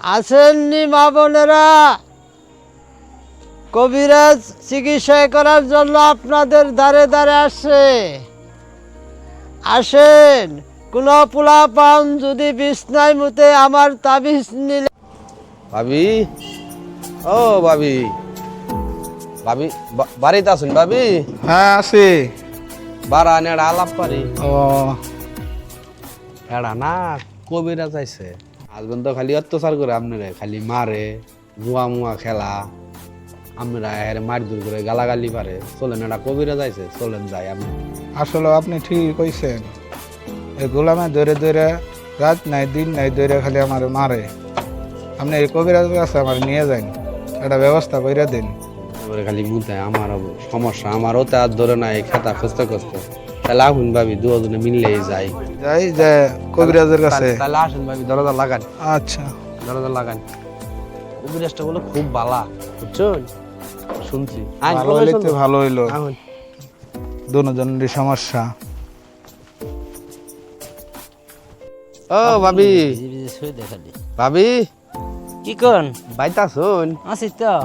আসেননি মা বোনেরা। কবিরাজ চিকিৎসা করার জন্য আপনাদের দ্বারে দ্বারে আসে। আসেন কোনো পোলা পান যদি বিছনায় মুতে আমার তাবিজ নিলে। ভাবি ও ভাবি ভাবি বাড়িতে আছেন ভাবি? হ্যাঁ আছে। বারা নেড়া আলাপ পারি ও। এড়া না কবিরা চাইছে হাজবেন্ড তো খালি অত্যাচার করে আপনারে খালি মারে জুয়া মুয়া খেলা আমরা এর মার দূর করে গালাগালি পারে চলেন এটা কবিরা যাইছে চলেন যাই আপনি আসলে আপনি ঠিকই কইছেন এই গোলামে ধরে ধরে রাত নাই দিন নাই ধরে খালি আমার মারে। আপনি এই কবিরাজের কাছে আমার নিয়ে যান একটা ব্যবস্থা করে দিন। এবারে খালি মুতে আমার সমস্যা আমারও তো আর ধরে নাই খেতা খুঁজতে খুঁজতে। তাহলে আহুন ভাবি দুজনে মিললেই যাই। যাই যে কবিরাজের কাছে। তাহলে- তাহলে আসুন ভাবি দরজা লাগান। আচ্ছা। দরজা লাগান। কবিরাজটা বলে খুব বালা বুঝছেন শুনছি। ভালো হইলে তো ভালো হইল। দুজনেরই সমস্যা। ও ভাবি। ভাবি কি কন? বাইতা শুন। আসি তো।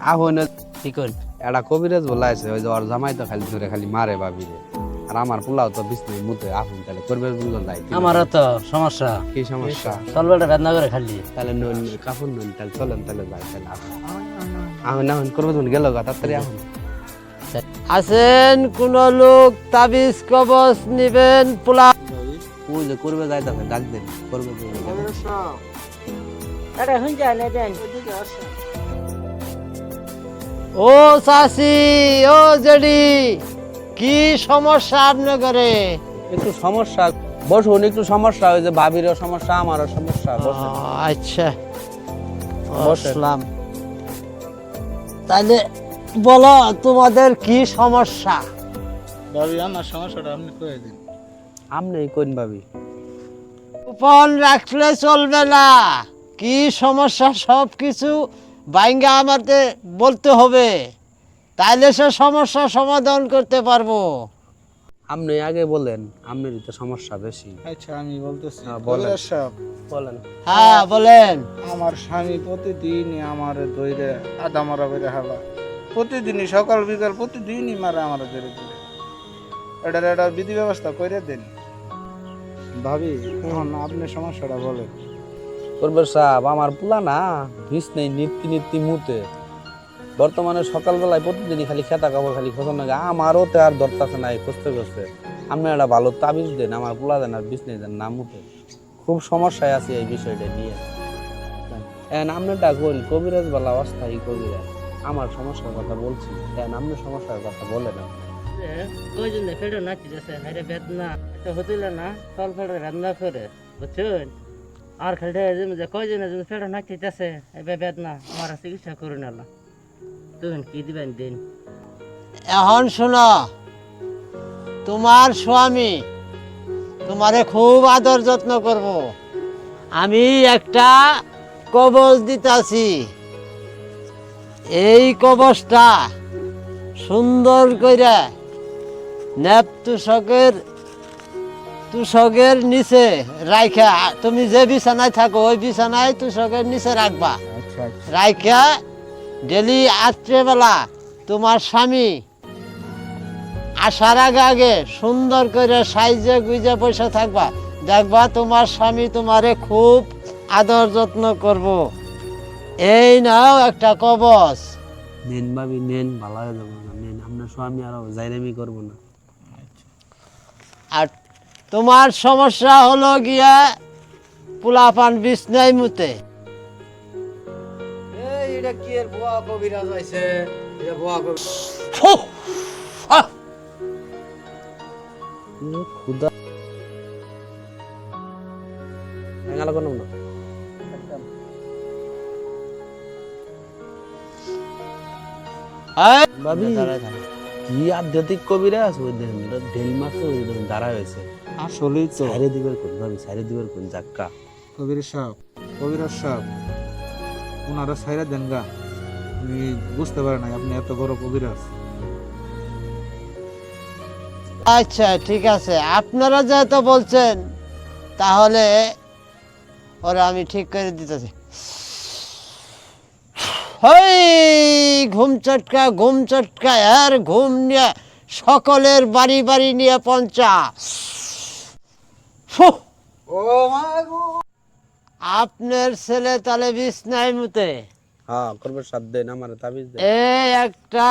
আহুন কি কন? এটা কবিরাজ বলাইছে ওই যে ওর জামাই তো খালি ধরে খালি মারে ভাবি রে আর আমার পোলাও তো বিষ্ণু মুতে আহুন তাহলে করবে বলল যাই আমারও তো সমস্যা। কি সমস্যা? চলবেটা বেদনা করে খালি। তাহলে নুন কাপড় নুন তাহলে চলেন তাহলে যাই তাহলে আহুন আহুন করবে তুমি গেল গা তাড়াতাড়ি আহুন আছেন কোন লোক তাবিজ কবচ নিবেন পোলা ওই যে করবে যাইতাছে ডাক দেন করবে তুমি ও চাচি ও জেডি। কি সমস্যা আপনার একটু সমস্যা বসুন একটু সমস্যা ওই যে ভাবিরও সমস্যা আমারও সমস্যা বসুন। আচ্ছা। বসলাম। তাহলে বলো তোমাদের কি সমস্যা? ভাবি আমার সমস্যাটা আপনি কয়ে দিন। আমনে কোন ভাবি? গোপন রাখলে চলবে না। কি সমস্যা সব কিছু বাইঙ্গা আমাদের বলতে হবে। তাইলে সে সমস্যা সমাধান করতে পারব। আপনি আগে বলেন আপনারই তো সমস্যা বেশি। আচ্ছা আমি বলতেছি। হ্যাঁ, বলেন। কবিরাজ সাহেব। বলেন। হ্যাঁ বলেন। আমার স্বামী প্রতিদিনই আমার দইরে আধা মারা বেড়ে হালা। প্রতিদিনই সকাল বিকাল প্রতিদিনই মারে আমার ধরে ধরে এটার একটা বিধি ব্যবস্থা করে দেন। ভাবি এখন আপনি সমস্যাটা বলেন। করবে সাহেব আমার পোলা না ভিস নেই নিত্য নিত্য মুতে। বর্তমানে সকালবেলায় প্রতিদিনই খালি খেতা কাপড় খালি খোঁজন লাগে, আমারও তো আর দরকার নাই খুঁজতে খুঁজতে। আপনি একটা ভালো তাবিজ দেন, আমার পোলা দেন আর বিষ নেই দেন না মুতে খুব সমস্যায় আছে এই বিষয়টা নিয়ে। এখন আপনারটা কোন কবিরাজ বলা অস্থায়ী কবিরাজ। আমার সমস্যার কথা বলছি। হ্যাঁ আপনার সমস্যার কথা আপনি। নাচিতেছে হাইরে বেদনা এটা না বেদনা করে আর খেলতে যে কয়জন যে ফেটে নাচিতেছে এবার বেদনা, আমার চিকিৎসা করুন আল্লাহ। তখন কি দিবেন দিন? এখন শোনো তোমার স্বামী তোমারে খুব আদর যত্ন করব। আমি একটা কবচ দিতাছি। এই কবচটা সুন্দর করে নেপ তুষকের তুষকের নিচে রাইখা তুমি যে বিছানায় থাকো ওই বিছানায় তুষকের নিচে রাখবা। আচ্ছা আচ্ছা। রাইখা ডেলি রাত্রেবেলা তোমার স্বামী আসার আগে আগে সুন্দর করে সাইজে গুইজে বসে থাকবা। দেখবা তোমার স্বামী তোমারে খুব আদর যত্ন করব। এই নাও একটা কবচ। নেন ভাবি নেন ভালো হয়ে যাব না নেন। আপনার স্বামী আরও জাইরামি করব না। আর তোমার সমস্যা হলো গিয়া পোলাপান বিছনাই মুতে। এটা কি এর ভুয়া কবিরাজ আইছে? এটা ভুয়া কবি খুদা। গেল কোনো না। ভাবি কি আধ্যাত্মিক কবিরা ওই দেখেন ঢেল মাছ ওই দেখেন দাঁড়া হয়েছে। আসলেই তো। সাইরে দিবার কোন ভাবি সাইরে দিবার কোন জাক্কা। কবির সাহেব কবিরাজ সাহেব। ওনারা সাইরা দেন গা। আমি বুঝতে পারি নাই আপনি এত বড় কবিরাজ আচ্ছা ঠিক আছে। আপনারা যেহেতু বলছেন তাহলে ওরা আমি ঠিক করে দিতেছি। হই ঘুম চটকা ঘুম চটকা আর ঘুম নিয়ে সকলের বাড়ি বাড়ি নিয়ে পঞ্চা ফুহ! আপনার ছেলে তাহলে বিছনায় মুতে? হ্যাঁ করবে সাত দেন আমার তাবিজ দেন। এই একটা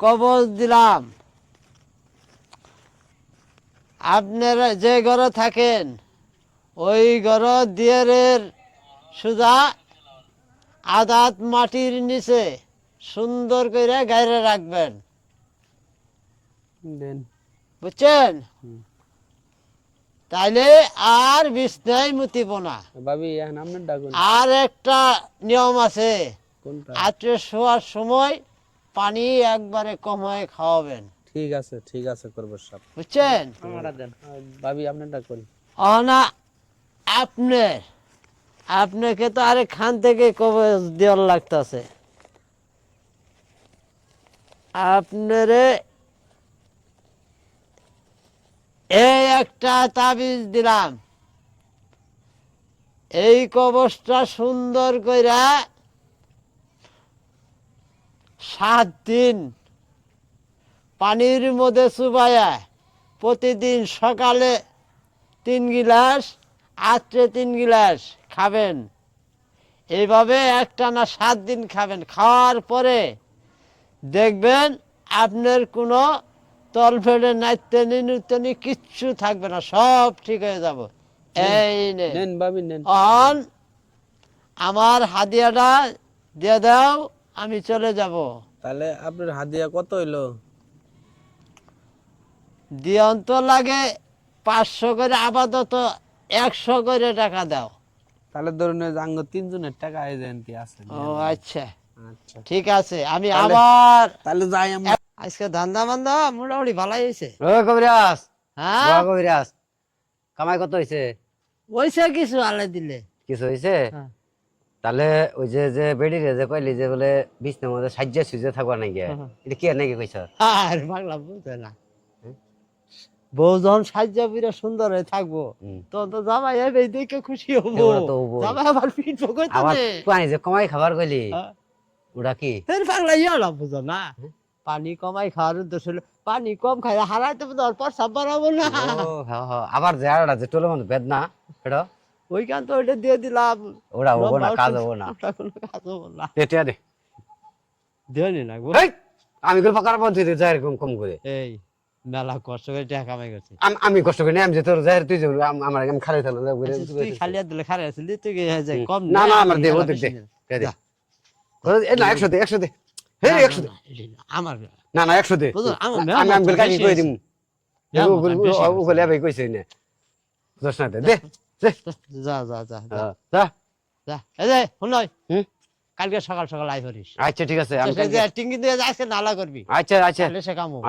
কবজ দিলাম। আপনারা যে ঘরে থাকেন ওই ঘর দিয়ারের সুদা আদাত মাটির নিচে সুন্দর করে গাইরে রাখবেন। বুঝছেন? তাইলে আর বিছনায় মুতিব না। আর একটা নিয়ম আছে রাত্রে শোয়ার সময় পানি একবারে কমায় খাওয়াবেন। ঠিক আছে ঠিক আছে করবে সাপ বুঝছেন? ভাবি আপনার ডাকুন। অনা আপনার আপনাকে তো আরে খান থেকে কবজ দেওয়ার লাগতেছে। আপনারে এই একটা তাবিজ দিলাম। এই কবচটা সুন্দর কইরা সাত দিন পানির মধ্যে চুবাইয়া প্রতিদিন সকালে তিন গিলাস আত্রে তিন গিলাস খাবেন। এইভাবে একটা না সাত দিন খাবেন। খাওয়ার পরে দেখবেন আপনার কোনো নাইতেনি নুতেনি কিচ্ছু থাকবে না সব ঠিক হয়ে যাব। এই নেন অন আমার হাদিয়াটা দিয়ে দাও আমি চলে যাব। তাহলে আপনার হাদিয়া কত হইল? দিয়ন তো লাগে পাঁচশো করে আপাতত একশো করে টাকা দাও। তাহলে ধরুন আঙ্গ তিনজনের টাকা এনতি আছে। ও আচ্ছা। আচ্ছা। ঠিক আছে আমি আবার তাহলে যাই আজকে ধান্দা বান্দা মোটামুটি ভালোই হয়েছে। ও কবিরাজ। হ্যাঁ? কবিরাজ। কামাই কত হয়েছে? ওইসে কিছু আলাই দিলে। কিছু হয়েছে? হ্যাঁ। তাহলে ওই যে যে বেডি রে যে কইলি যে বলে বিছনার মধ্যে সাজ্জা সুজে থাকবা নাকি? হ্যাঁ। এটা কি নাকি কইছ? আর বাংলা বুঝে না। বউ যখন সাজ্জা পুরা সুন্দর হয়ে থাকব। তখন তো জামাই হবে দেখে খুশি হব। তো জামাই আবার পিঠ পকই তো আবার পানি যে কমাই খাবার কইলি হ্যাঁ। ওটা কি? এর বাংলা ইয়া বুঝো না। পানি কমাই খাওয়ার উদ্দেশ্য হলো পানি কম খাই হারাইতে তো অল্প সাপ বাড়াবো না। হ্যাঁ, হ্যাঁ। আবার যে আরটা যে টোলের মধ্যে বেদনা এটা ওইখান তো ওইটা দিয়ে দিলাম। ওটা হব না কাজ হব না। কাজ হব না। টিয়া দে। দেওয়ানি না গো। আমি গল্প করার পর তুই যাই এরকম কম করে। এই মেলা কষ্ট করে টাকা কামাই করছি। আম- কষ্ট করি না আমি যে তোর যাই তুই যে আম- আমার আমি খালি থাকলাম আচ্ছা, তুই খালি দিলে খারাপ আছিলি তুই। কম না না আমার দে খেলা ওদের বেশি দে। না একশো দে একশো দে। একশো দে। না, এলি না, আমার না না একশো দে। আমি আমি কাকি কই দিম? মেহনত বেশি আছে। কইছে না বুঝছ না দে দে দে। যা যা যা যা, হ্যাঁ, যা। যা এই যে শুনই হুম? কালকে সকাল সকাল আই করিস। আচ্ছা ঠিক আছে আমি টিঙ্গি দিয়ে আজকে নালা করবি। আচ্ছা আচ্ছা।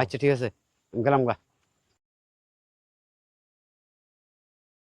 আচ্ছা ঠিক আছে। গেলাম গা।